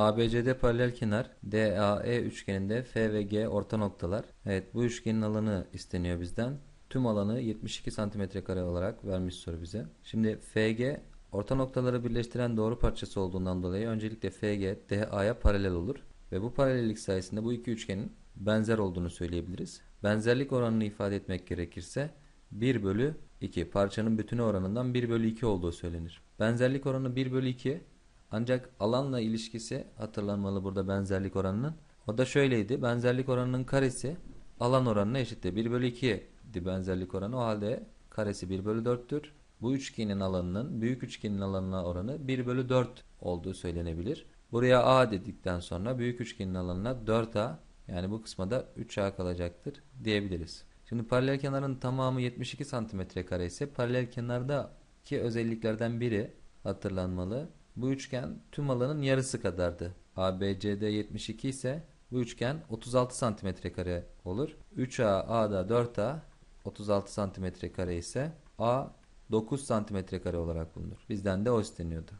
ABCD paralel kenar DAE üçgeninde F ve G orta noktalar. Evet bu üçgenin alanı isteniyor bizden. Tüm alanı 72 cm kare olarak vermiş soru bize. Şimdi FG orta noktaları birleştiren doğru parçası olduğundan dolayı öncelikle FG DA'ya paralel olur. Ve bu paralellik sayesinde bu iki üçgenin benzer olduğunu söyleyebiliriz. Benzerlik oranını ifade etmek gerekirse 1 bölü 2 parçanın bütünü oranından 1 bölü 2 olduğu söylenir. Benzerlik oranı 1 bölü 2 ancak alanla ilişkisi hatırlanmalı burada benzerlik oranının. O da şöyleydi. Benzerlik oranının karesi alan oranına eşitti. 1 bölü 2 idi benzerlik oranı. O halde karesi 1 bölü 4'tür. Bu üçgenin alanının büyük üçgenin alanına oranı 1 bölü 4 olduğu söylenebilir. Buraya A dedikten sonra büyük üçgenin alanına 4A yani bu kısma da 3A kalacaktır diyebiliriz. Şimdi paralel kenarın tamamı 72 cm kare ise paralel kenardaki özelliklerden biri hatırlanmalı. Bu üçgen tüm alanın yarısı kadardı. ABCD 72 ise bu üçgen 36 cm kare olur. 3A, A'da 4A 36 cm kare ise A 9 cm kare olarak bulunur. Bizden de o isteniyordu.